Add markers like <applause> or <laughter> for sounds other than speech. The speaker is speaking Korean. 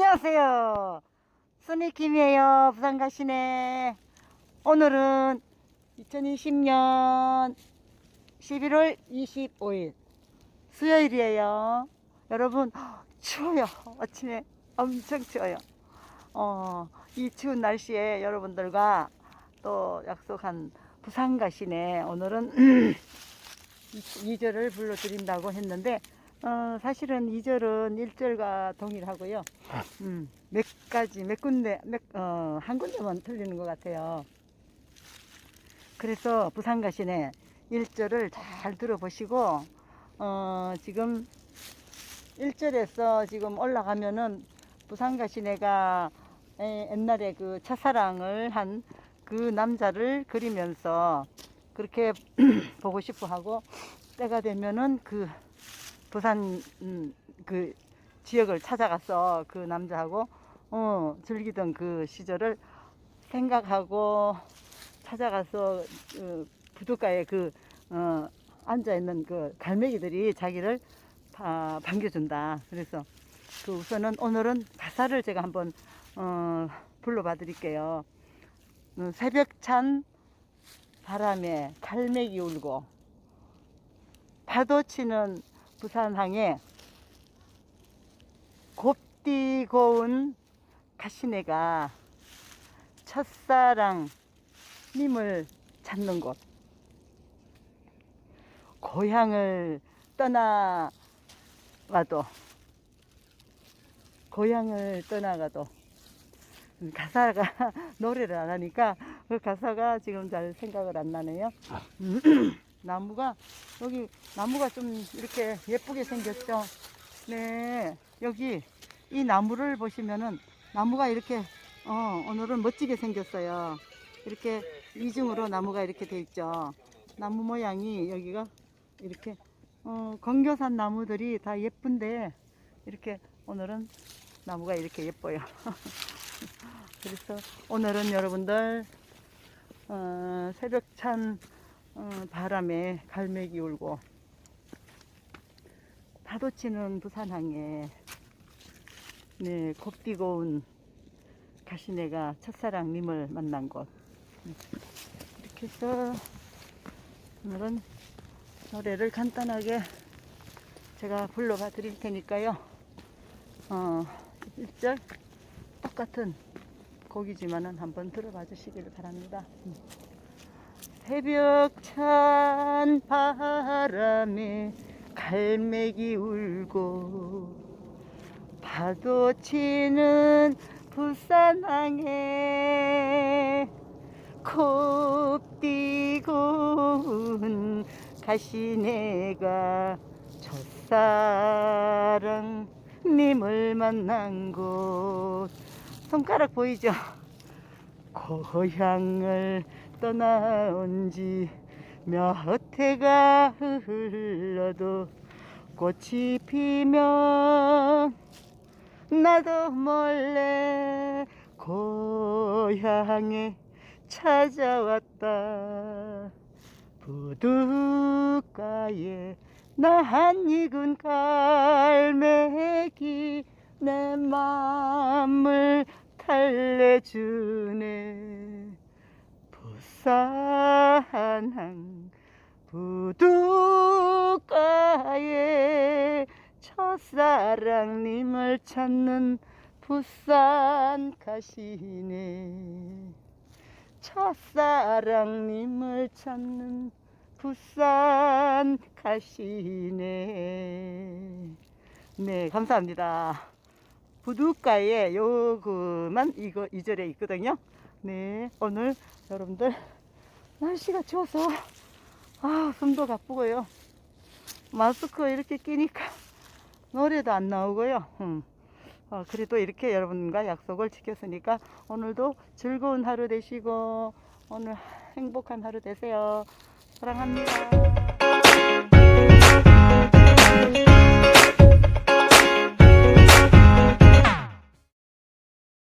안녕하세요. 순이킴이에요. 부산 가시네. 오늘은 2020년 11월 25일 수요일이에요. 여러분 추워요. 아침에 엄청 추워요. 어, 이 추운 날씨에 여러분들과 또 약속한 부산 가시네. 오늘은 <clears throat> 2절을 불러드린다고 했는데 어, 사실은 2절은 1절과 동일하고요. 음, 몇 가지, 몇 군데, 몇, 어, 한 군데만 틀리는 것 같아요. 그래서 부산 가시네 1절을 잘 들어보시고, 어, 지금 1절에서 지금 올라가면은 부산 가시네가 에, 옛날에 그 첫사랑을 한 그 남자를 그리면서 그렇게 <clears throat> 보고 싶어 하고 때가 되면은 그 부산 음, 그 지역을 찾아가서 그 남자하고 어, 즐기던 그 시절을 생각하고 찾아가서 어, 부둣가에 그 어, 앉아 있는 그 갈매기들이 자기를 다 반겨준다. 그래서 그 우선은 오늘은 가사를 제가 한번 어, 불러봐 드릴게요. 어, 새벽 찬 바람에 갈매기 울고 파도 치는 부산항에 곱디고 온 가시네가 첫사랑 님을 찾는 곳 고향을 떠나가도 고향을 떠나가도 가사가 <laughs> 노래를 안 하니까 그 가사가 지금 잘 생각을 안 나네요. <clears throat> 나무가 여기 나무가 좀 이렇게 예쁘게 생겼죠. 네, 여기 이 나무를 보시면은 나무가 이렇게 어, 오늘은 멋지게 생겼어요. 이렇게 이중으로 나무가 이렇게 돼 있죠. 나무 모양이 여기가 이렇게 어, 건교산 나무들이 다 예쁜데 이렇게 오늘은 나무가 이렇게 예뻐요. <laughs> 그래서 오늘은 여러분들 어, 새벽찬 어, 바람에 갈매기 울고 파도 치는 부산항에 네, 곱디고 온 가시네가 첫사랑님을 만난 곳 이렇게 해서 오늘은 노래를 간단하게 제가 불러봐 드릴 테니까요 어, 1절 똑같은 곡이지만은 한번 들어봐 주시기를 바랍니다. 음. 새벽 찬 바람에 갈매기 울고 파도 치는 부산항에 곱디고 온 가시네가 첫사랑 님을 만난 곳 손가락 보이죠? <laughs> 고향을 떠나온 지몇 해가 흘러도 꽃이 피면 나도 몰래 고향에 찾아왔다. 부둣가에 난 익은 갈매기 내 맘을 달래주네. 부 산항 부둣가에 첫사랑님을 찾는 부산 가시네. 첫사랑님을 찾는 부산 가시네. 네 감사합니다. 부둣가에 요그만 이거 이절에 있거든요. 네 오늘 여러분들 날씨가 추워서 아 숨도 가쁘고요. 마스크 이렇게 끼니까 노래도 안 나오고요. 음. 어, 그래도 이렇게 여러분과 약속을 지켰으니까 오늘도 즐거운 하루 되시고 오늘 행복한 하루 되세요. 사랑합니다